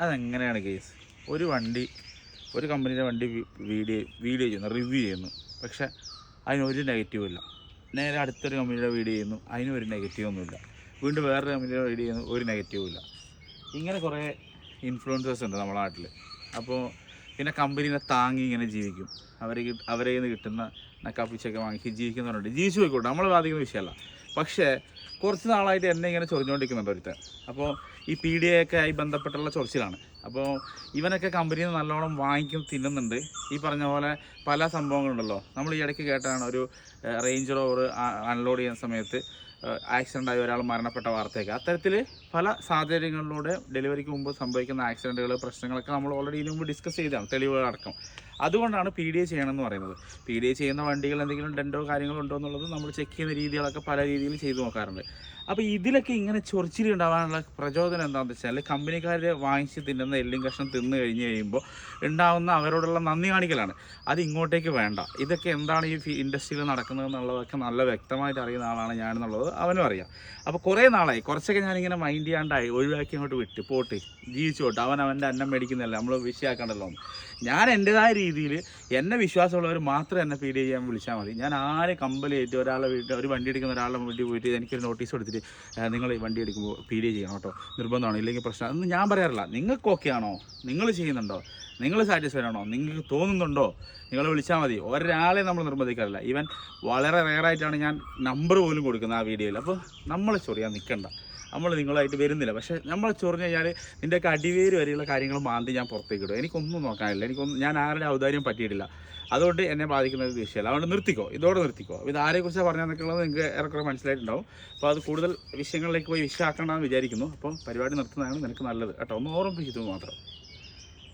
അതെങ്ങനെയാണ് കേസ്? ഒരു വണ്ടി ഒരു കമ്പനിയുടെ വണ്ടി വീഡിയോ വീഡിയോ ചെയ്യുന്നു റിവ്യൂ ചെയ്യുന്നു. പക്ഷെ അതിനൊരു നെഗറ്റീവ് ഇല്ല. നേരെ അടുത്തൊരു കമ്പനിയുടെ വീഡിയോ ചെയ്യുന്നു അതിനും ഒരു നെഗറ്റീവ് ഒന്നുമില്ല. വീണ്ടും വേറൊരു കമ്പനിയുടെ വീഡിയോ ചെയ്യുന്നു ഒരു നെഗറ്റീവ് ഇല്ല. ഇങ്ങനെ കുറേ ഇൻഫ്ലുവൻസേഴ്സ് ഉണ്ട് നമ്മുടെ നാട്ടിൽ അപ്പോൾ പിന്നെ കമ്പനീനെ താങ്ങി ഇങ്ങനെ ജീവിക്കും. അവരെ അവരെ നിന്ന് കിട്ടുന്ന നക്കാപ്പിച്ചൊക്കെ വാങ്ങി ജീവിക്കുന്നവരുണ്ട്. ജീവിച്ചു പോയിക്കോട്ടെ നമ്മൾ ബാധിക്കുന്ന വിഷയമല്ല. പക്ഷേ കുറച്ച് നാളായിട്ട് എന്നെ ഇങ്ങനെ ചൊറിഞ്ഞുകൊണ്ടിരിക്കുന്നുണ്ട് ഒരുത്തൻ. അപ്പോൾ ഈ പി ഡി ഒക്കെ ആയി ബന്ധപ്പെട്ടുള്ള ചൊറിച്ചിലാണ്. അപ്പോൾ ഇവനൊക്കെ കമ്പനിയിൽ നിന്ന് നല്ലോണം വാങ്ങിക്കും തിന്നുന്നുണ്ട്. ഈ പറഞ്ഞ പോലെ പല സംഭവങ്ങളുണ്ടല്ലോ. നമ്മൾ ഈ ഇടയ്ക്ക് കേട്ടാണ് ഒരു റേഞ്ച് റോവർ അൺലോഡ് ചെയ്യുന്ന സമയത്ത് ആക്സിഡന്റ് ആയി ഒരാൾ മരണപ്പെട്ട വാർത്തയൊക്കെ. അത്തരത്തിൽ പല സാഹചര്യങ്ങളിലൂടെ ഡെലിവറിക്ക് മുമ്പ് സംഭവിക്കുന്ന ആക്സിഡന്റുകൾ പ്രശ്നങ്ങളൊക്കെ നമ്മൾ ഓൾറെഡി ഇതിനു മുമ്പ് ഡിസ്കസ് ചെയ്തതാണ് തെളിവുകളടക്കം. അതുകൊണ്ടാണ് പി ഡി എ ചെയ്യണമെന്ന് പറയുന്നത്. പി ഡി എ ചെയ്യുന്ന വണ്ടികൾ എന്തെങ്കിലും ഡെൻഡോ കാര്യങ്ങളോ ഉണ്ടോ എന്നുള്ളത് നമ്മൾ ചെക്ക് ചെയ്യുന്ന രീതികളൊക്കെ പല രീതിയിൽ ചെയ്തു നോക്കാറുണ്ട്. അപ്പോൾ ഇതിലൊക്കെ ഇങ്ങനെ ചൊറിച്ചിൽ ഉണ്ടാവാനുള്ള പ്രചോദനം എന്താണെന്ന് വെച്ചാൽ കമ്പനിക്കാർ വാങ്ങിച്ച് തിന്നുന്ന എല്ലും കഷ്ണം തിന്നു കഴിഞ്ഞ് കഴിയുമ്പോൾ ഉണ്ടാവുന്ന അവരോടുള്ള നന്ദി കാണിക്കലാണ്. അത് ഇങ്ങോട്ടേക്ക് വേണ്ട. ഇതൊക്കെ എന്താണ് ഈ ഇൻഡസ്ട്രിയിൽ നടക്കുന്നത് എന്നുള്ളതൊക്കെ നല്ല വ്യക്തമായിട്ട് അറിയുന്ന ആളാണ് ഞാനെന്നുള്ളത്. അവനും അറിയാം. അപ്പോൾ കുറേ നാളായി. കുറച്ചൊക്കെ ഞാനിങ്ങനെ മൈൻഡ് ചെയ്യാണ്ടായി. ഒഴിവാക്കി അങ്ങോട്ട് വിട്ട് പോട്ട് ജീവിച്ചു പോട്ട്. അവൻ അവന്റെ അന്നം മേടിക്കുന്നില്ല നമ്മൾ വിഷയമാക്കണ്ടല്ലോ എന്ന്. ഞാൻ എന്റെതായ രീതിയിൽ എന്നെ വിശ്വാസമുള്ളവർ മാത്രം എന്നെ ഫീഡ് ചെയ്യാൻ വിളിച്ചാൽ മതി. ഞാൻ ആരെ കമ്പലേറ്റ് ഒരാളെ വീട്ടിൽ ഒരു വണ്ടി എടുക്കുന്ന ഒരാളുടെ വീട്ടിൽ പോയിട്ട് എനിക്കൊരു നോട്ടീസ് കൊടുത്തിട്ട് നിങ്ങൾ വണ്ടി എടുക്കുമ്പോൾ ഫീഡ് ചെയ്യണം കേട്ടോ. നിർബന്ധമാണോ. ഇല്ലെങ്കിൽ പ്രശ്നം. അതൊന്നും ഞാൻ പറയാറില്ല. നിങ്ങൾക്ക് ഓക്കെ ആണോ നിങ്ങൾ ചെയ്യുന്നുണ്ടോ? നിങ്ങൾ സാറ്റിസ്ഫൈഡ് ആണോ? നിങ്ങൾക്ക് തോന്നുന്നുണ്ടോ? നിങ്ങൾ വിളിച്ചാൽ മതി. ഒരാളെ നമ്മൾ നിർബന്ധിക്കാറില്ല. ഈവൻ വളരെ റെയറായിട്ടാണ് ഞാൻ നമ്പർ പോലും കൊടുക്കുന്നത് ആ വീഡിയോയിൽ അപ്പോൾ നമ്മൾ ചൊറിയാൻ നിൽക്കണ്ട നമ്മൾ നിങ്ങളായിട്ട് വരുന്നില്ല. പക്ഷേ നമ്മൾ ചൊറിഞ്ഞു കഴിഞ്ഞാൽ നിന്റെയൊക്കെ അടിവേര് വരെയുള്ള കാര്യങ്ങൾ മാന്തി ഞാൻ പുറത്തേക്ക് ഇടും. എനിക്കൊന്നും നോക്കാനില്ല. എനിക്കൊന്നും ഞാൻ ആരുടെ ഔദാര്യം പറ്റിയിട്ടില്ല. അതുകൊണ്ട് എന്നെ ബാധിക്കുന്ന ഒരു വിഷയമല്ല അതുകൊണ്ട് നിർത്തിക്കോ. ഇതോടെ നിർത്തിക്കോ. ഇത് ആരെക്കുറിച്ച് പറഞ്ഞാൽ നിൽക്കുന്നത് നിങ്ങൾക്ക് ഏറെക്കുറെ മനസ്സിലായിട്ടുണ്ടാവും. അപ്പോൾ അത് കൂടുതൽ വിഷയങ്ങളിലേക്ക് പോയി വിഷയമാക്കണമെന്ന് വിചാരിക്കുന്നു. അപ്പം പരിപാടി നിർത്തുന്നതാണ് നിനക്ക് നല്ലത്. കേട്ടോ? ഒന്ന് ഓർമ്മിപ്പിച്ചിട്ട് മാത്രം.